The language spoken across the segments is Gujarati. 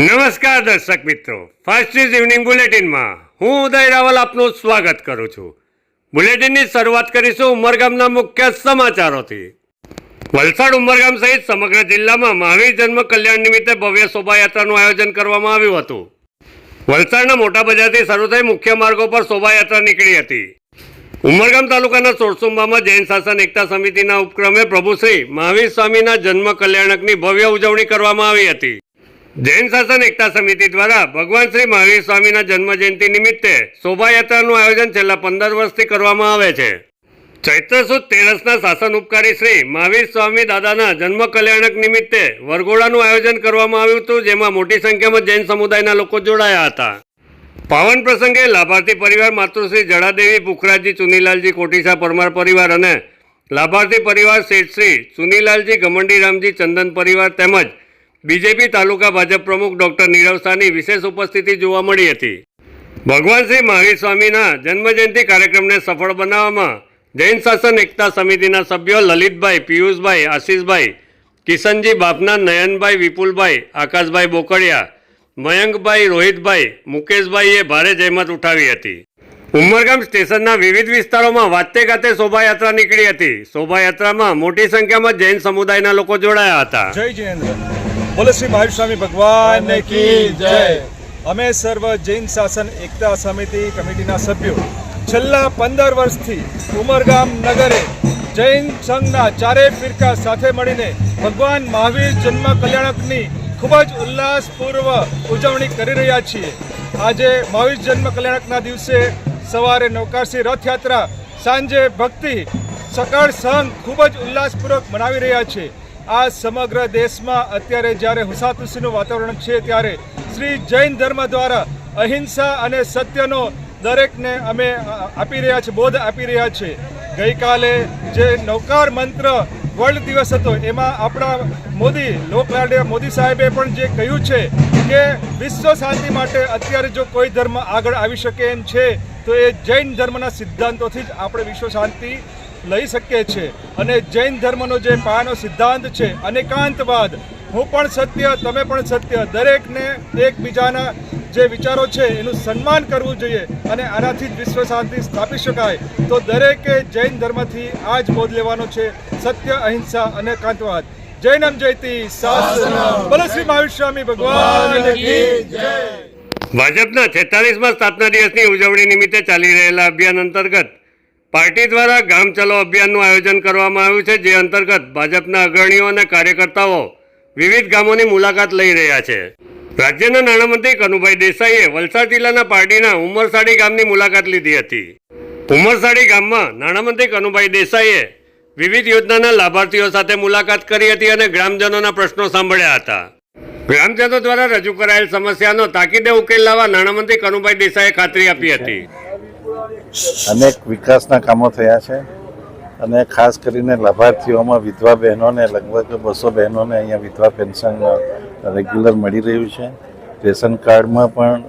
નમસ્કાર દર્શક મિત્રો. ફાસ્ટ ઇઝ ઇવનિંગ બુલેટિનમાં હું ઉદય રાવલ આપનું સ્વાગત કરું છું. બુલેટિનની શરૂઆત કરીશું ઉમરગામના મુખ્ય સમાચારોથી. વલસાડ ઉમરગામ સહિત સમગ્ર જિલ્લામાં મહાવીર જન્મ કલ્યાણ નિમિત્તે ભવ્ય શોભાયાત્રાનું આયોજન કરવામાં આવ્યું હતું. વલસાડના મોટા બજારથી શરૂ થઈ મુખ્ય માર્ગો પર શોભાયાત્રા નીકળી હતી. ઉમરગામ તાલુકાના સોરસુંબામાં જૈન શાસન એકતા સમિતિના ઉપક્રમે પ્રભુશ્રી મહાવીર સ્વામીના જન્મ કલ્યાણકની ભવ્ય ઉજવણી કરવામાં આવી હતી. જૈન શાસન એકતા સમિતિ દ્વારા ભગવાન શ્રી મહાવીર સ્વામીના જન્મ જયંતિ નિમિત્તે શોભાયાત્રાનું આયોજન છેલ્લા પંદર વર્ષથી કરવામાં આવે છે. ચૈત્ર સુદ તેરસના શાસન ઉપકારી શ્રી મહાવીર સ્વામી દાદાના જન્મ કલ્યાણક નિમિત્તે વરઘોડાનું આયોજન કરવામાં આવ્યું હતું, જેમાં મોટી સંખ્યામાં જૈન સમુદાયના લોકો જોડાયા હતા. પાવન પ્રસંગે લાભાર્થી પરિવાર માતૃશ્રી જડાદેવી પુખરાજી ચુનીલાલજી કોટીસા પરમાર પરિવાર અને લાભાર્થી પરિવાર શેઠશ્રી ચુનીલાલજી ગમંડી રામજી ચંદન પરિવાર તેમજ બીજેપી તાલુકા ભાજપ પ્રમુખ ડોક્ટર નીરવ સાની વિશેષ ઉપસ્થિતિ જોવા મળી હતી. ભગવાન શ્રી મહાવીર સ્વામીના જન્મજયંતિ કાર્યક્રમને સફળ બનાવવામાં જૈન શાસન એકતા સમિતિના સભ્યો લલિતભાઈ, પિયુષભાઈ, આશીષભાઈ, કિશનજી બાપના નયનભાઈ, વિપુલભાઈ, આકાશભાઈ બોકડિયા, મયંકભાઈ, રોહિતભાઈ, મુકેશભાઈએ ભારે જહેમત ઉઠાવી હતી. ઉમરગામ સ્ટેશનના વિવિધ વિસ્તારોમાં વાતે ગાતે શોભાયાત્રા નીકળી હતી. શોભાયાત્રામાં મોટી સંખ્યામાં જૈન સમુદાયના લોકો જોડાયા હતા. જય જયેન્દ્ર બોલો શ્રી મહાવીર સ્વામી ભગવાન કી જય. અમે સર્વ જૈન શાસન એકતા સમિતિ કમિટીના સભ્યો. છેલ્લા પંદર વર્ષથી ઉમરગામ નગરે જૈન સંઘના ચારેય ફિરકા સાથે મળીને ભગવાન મહાવીર જન્મ કલ્યાણકની ખૂબ જ ઉલ્લાસપૂર્વ ઉજવણી કરી રહ્યા છીએ. આજે મહાવીર જન્મ કલ્યાણકના દિવસે સવારે નૌકાશી રથયાત્રા સાંજે ભક્તિ સકાળ સંઘ ખૂબ જ ઉલ્લાસપૂર્વક મનાવી રહ્યા છે. આ સમગ્ર દેશમાં અત્યારે જ્યારે હુસાતુસીનું વાતાવરણ છે ત્યારે શ્રી જૈન ધર્મ દ્વારા અહિંસા અને સત્યનો દરેકને અમે આપી રહ્યા છે બોધ આપી રહ્યા છે ગઈકાલે જે નૌકાર મંત્ર વર્લ્ડ દિવસ હતો, એમાં આપણા મોદી, લોકલાડ્યા મોદી સાહેબે પણ જે કહ્યું છે કે વિશ્વ શાંતિ માટે અત્યારે જો કોઈ ધર્મ આગળ આવી શકે એમ છે, તો એ જૈન ધર્મના સિદ્ધાંતોથી જ આપણે વિશ્વ શાંતિ લઈ શકીએ છીએ અને જૈન ધર્મનો જે પાયાનો સિદ્ધાંત છે, અનેકાંતવાદ, હું પણ સત્ય, તમે પણ સત્ય, દરેકને એકબીજાના જે વિચારો છે, એનું સન્માન કરવું જોઈએ અને આનાથી જ વિશ્વ શાંતિ સ્થાપી શકાય. તો દરેકે જૈન ધર્મથી આ જ બોધ લેવાનો છે, સત્ય, અહિંસા અને કાંતવાદ જૈનમ જયતી બલશ્રી બોલો શ્રી મહાવીર સ્વામી ભગવાન ભાજપના છેતાલીસમાં સ્થાપના દિવસની ઉજવણી નિમિત્તે ચાલી રહેલા અભિયાન અંતર્ગત પાર્ટી દ્વારા ગામ ચલો અભિયાનનું આયોજન કરવામાં આવ્યું છે, જે અંતર્ગત ભાજપના અગ્રણીઓ અને કાર્યકર્તાઓ વિવિધ ગામોની મુલાકાત લઈ રહ્યા છે. રાજ્યના નાણામંત્રી કનુભાઈ દેસાઈએ વલસાડ જિલ્લાના પાર્ટીના ઉમરસાડી ગામની મુલાકાત લીધી હતી. ઉમરસાડી ગામમાં નાણામંત્રી કનુભાઈ દેસાઈએ વિવિધ યોજનાના લાભાર્થીઓ સાથે મુલાકાત કરી હતી અને ગ્રામજનોના પ્રશ્નો સાંભળ્યા હતા. ગ્રામજનો દ્વારા રજૂ કરાયેલ સમસ્યાનો તાકીદે ઉકેલ લાવવા નાણામંત્રી કનુભાઈ દેસાઈએ ખાતરી આપી હતી. અનેક વિકાસના કામો થયા છે અને ખાસ કરીને લાભાર્થીઓમાં વિધવા બહેનોને લગભગ બસો બહેનોને અહીંયા વિધવા પેન્શન રેગ્યુલર મળી રહ્યું છે. રેશન કાર્ડમાં પણ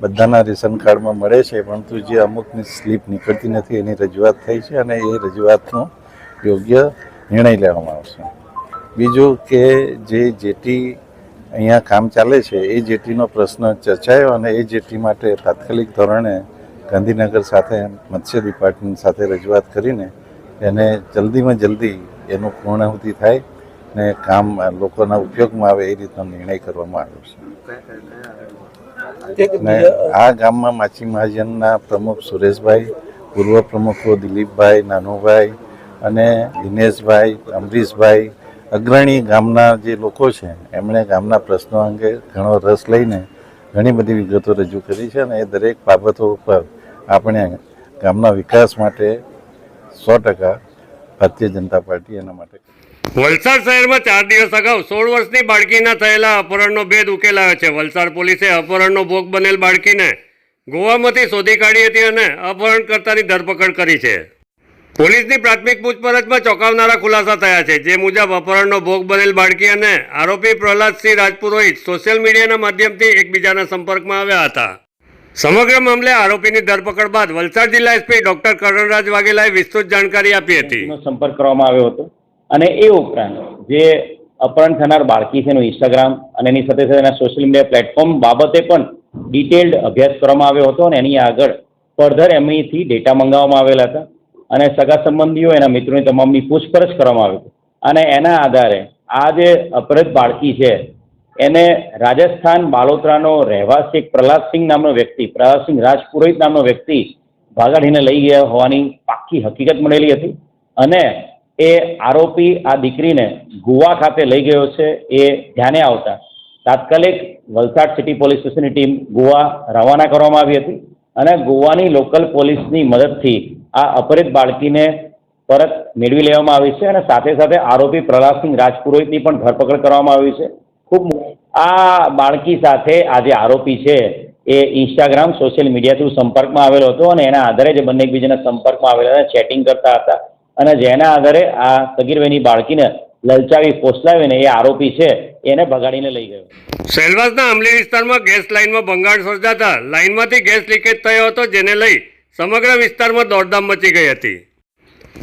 બધાના રેશન કાર્ડમાં મળે છે, પરંતુ જે અમુકની સ્લીપ નીકળતી નથી એની રજૂઆત થઈ છે અને એ રજૂઆતનો યોગ્ય નિર્ણય લેવામાં આવશે. બીજું કે જે જેટી અહીંયા કામ ચાલે છે, એ જેટીનો પ્રશ્ન ચર્ચાયો અને એ જેટી માટે તાત્કાલિક ધોરણે ગાંધીનગર સાથે મત્સ્ય ડિપાર્ટમેન્ટ સાથે રજૂઆત કરીને એને જલ્દીમાં જલ્દી એનું પૂર્ણાહુતિ થાય ને કામ લોકોના ઉપયોગમાં આવે એ રીતનો નિર્ણય કરવામાં આવ્યો છે. ને આ ગામમાં માછી મહાજનના પ્રમુખ સુરેશભાઈ પૂર્વ પ્રમુખો દિલીપભાઈ નાનુભાઈ અને દિનેશભાઈ અમરીશભાઈ અગ્રણી ગામના જે લોકો છે એમણે ગામના પ્રશ્નો અંગે ઘણો રસ લઈને ઘણી બધી વિગતો રજૂ કરી છે અને એ દરેક બાબતો ઉપર આપણે ગામના વિકાસ માટે સો ટકા ભારતીય જનતા પાર્ટી એના માટે વલસાડ શહેરમાં ચાર દિવસ અગાઉ સોળ વર્ષની બાળકીના થયેલા અપહરણનો ભેદ ઉકેલાયો છે. વલસાડ પોલીસે અપહરણનો ભોગ બનેલ બાળકીને ગોવામાંથી શોધી કાઢી હતી અને અપહરણકર્તાની ધરપકડ કરી છે. પોલીસની પ્રાથમિક પૂછપરછમાં ચોંકાવનારા ખુલાસા થયા છે. જે મુજબ અપહરણનો ભોગ બનેલ બાળકી અને આરોપી પ્રહલાદસિંહ રાજપુરોહિત સોશિયલ મીડિયાના માધ્યમથી એકબીજાના સંપર્કમાં આવ્યા હતા. સમગ્ર મામલે આરોપીની ધરપકડ બાદ વલસાડ જિલ્લા એસપી ડોક્ટર કરણરાજ વાઘેલાએ વિસ્તૃત જાણકારી આપી હતી. સંપર્ક કરવામાં આવ્યો હતો. અને એ ઉપરાંત જે અપહરણ થનાર બાળકી છે એનું ઇન્સ્ટાગ્રામ અને એની સાથે સાથે એના સોશિયલ મીડિયા પ્લેટફોર્મ બાબતે પણ ડિટેલ્ડ અભ્યાસ કરવામાં આવ્યો હતો અને એની આગળ ફર્ધર એમનીથી ડેટા મંગાવવામાં આવેલા હતા. અને સગા સંબંધીઓ, એના મિત્રોની તમામની પૂછપરછ કરવામાં આવી હતી. અને એના આધારે આ જે અપહૃત બાળકી છે એને રાજસ્થાન બાલોતરાનો રહેવાસી પ્રહલાદસિંહ નામનો વ્યક્તિ, પ્રહલાદસિંહ રાજપુરોહિત નામનો વ્યક્તિ ભાગાડીને લઈ ગયા હોવાની પાક્કી હકીકત મળેલી હતી. અને એ આરોપી, આ દીકરીને ગુવા ખાતે લઈ ગયો છે, એ ધ્યાને આવતા તાત્કાલિક વલસાડ સિટી પોલીસ સ્ટેશનની ટીમ ગોવા રવાના કરવામાં આવી હતી અને ગોવાની લોકલ પોલીસની મદદથી આ અપહરિત બાળકીને પરત મેળવી લેવામાં આવી છે અને સાથે સાથે આરોપી પ્રહલાદસિંહ રાજપુરોહિતની પણ ધરપકડ કરવામાં આવી છે. ખૂબ આ બાળકી સાથે આ જે આરોપી છે. એ ઇન્સ્ટાગ્રામ સોશિયલ મીડિયા થ્રુ સંપર્કમાં આવેલો હતો અને એના આધારે જે બંને એકબીજાના સંપર્કમાં આવેલા હતા ચેટિંગ કરતા હતા. અને જેના આધારે આ સગીરભાઈની બાળકીને લલચાવી ફોસલાવીને એ આરોપી છે, એને ભગાડીને લઈ ગયો. સેલવાસના અમલી વિસ્તારમાં ગેસ લાઇનમાં ભંગાણ સર્જાતા લાઇનમાંથી ગેસ લીકેજ થયો હતો, જેને લઈ સમગ્ર વિસ્તારમાં દોડધામ મચી ગઈ હતી.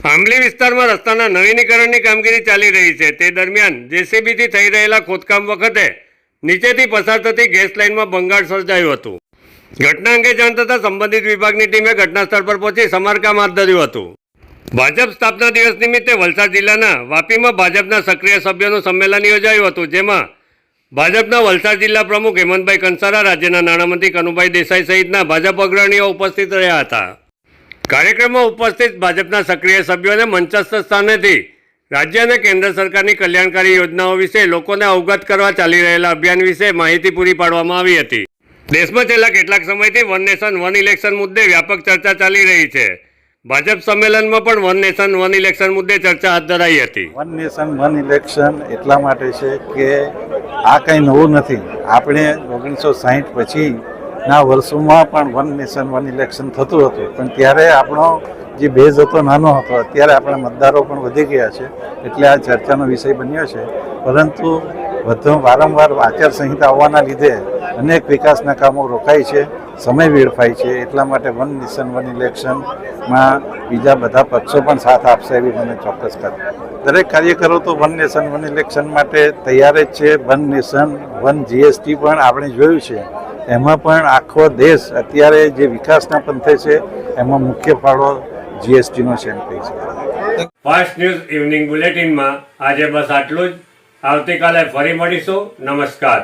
આંબલી વિસ્તારમાં રસ્તાના નવીનીકરણની કામગીરી ચાલી રહી છે. તે દરમિયાન જેસીબીથી થઈ રહેલા ખોદકામ વખતે નીચેથી પસાર થતી ગેસ લાઇનમાં ભંગાણ સર્જાયું હતું. ઘટના અંગે જાણ થતાં સંબંધિત વિભાગની ટીમે ઘટના સ્થળ પર પહોંચી સમારકામ હાથ ધર્યું હતું. ભાજપ સ્થાપના દિવસ નિમિત્તે વલસાડ જિલ્લાના વાપીમાં ભાજપના સક્રિય સભ્યોનું સંમેલન યોજાયું હતું, જેમાં ભાજપના વલસાડ જિલ્લા પ્રમુખ હેમંતભાઈ કંસારા, રાજ્યના નાણામંત્રી કનુભાઈ દેસાઈ સહિતના ભાજપ અગ્રણીઓ ઉપસ્થિત રહ્યા હતા. કાર્યક્રમમાં ઉપસ્થિત ભાજપના સક્રિય સભ્યોને મંચસ્થ સ્થાનેથી રાજ્ય અને કેન્દ્ર સરકારની કલ્યાણકારી યોજનાઓ વિશે લોકોને અવગત કરવા ચાલી રહેલા અભિયાન વિશે માહિતી પૂરી પાડવામાં આવી હતી. દેશમાં છેલ્લા કેટલાક સમયથી વન નેશન, વન ઇલેક્શન મુદ્દે વ્યાપક ચર્ચા ચાલી રહી છે. ભાજપ સંમેલનમાં પણ વન નેશન, વન ઇલેક્શન મુદ્દે ચર્ચા હાથ ધરાઈ હતી. વન નેશન, વન ઇલેક્શન એટલા માટે છે કે આ કંઈ નવું નથી. આપણે ઓગણીસો સાહીઠ પછીના વર્ષોમાં પણ વન નેશન, વન ઇલેક્શન થતું હતું. પણ ત્યારે આપણો જે બેઝ હતો, નાનો હતો, અત્યારે આપણા મતદારો પણ વધી ગયા છે. એટલે આ ચર્ચાનો વિષય બન્યો છે. પરંતુ વધુ વારંવાર આચારસંહિતા આવવાના લીધે અનેક વિકાસના કામો રોકાય છે, સમય વેડફાય છે. એટલા માટે વન નેશન, વન ઇલેક્શનમાં બીજા બધા પક્ષો પણ સાથ આપશે એવી મને ચોક્કસ ખાતરી દરેક કાર્યકરો તો વન નેશન, વન ઇલેક્શન માટે તૈયાર જ છે. વન નેશન, વન જીએસટી પણ આપણે જોયું છે. એમાં પણ આખો દેશ અત્યારે જે વિકાસના પંથે છે, એમાં મુખ્ય ફાળો જીએસટીનો છે એમ કહી શકાય. ફાસ્ટ ન્યૂઝ ઇવનિંગ બુલેટિનમાં આજે બસ આટલું જ. આવતીકાલે ફરી મળીશું. નમસ્કાર.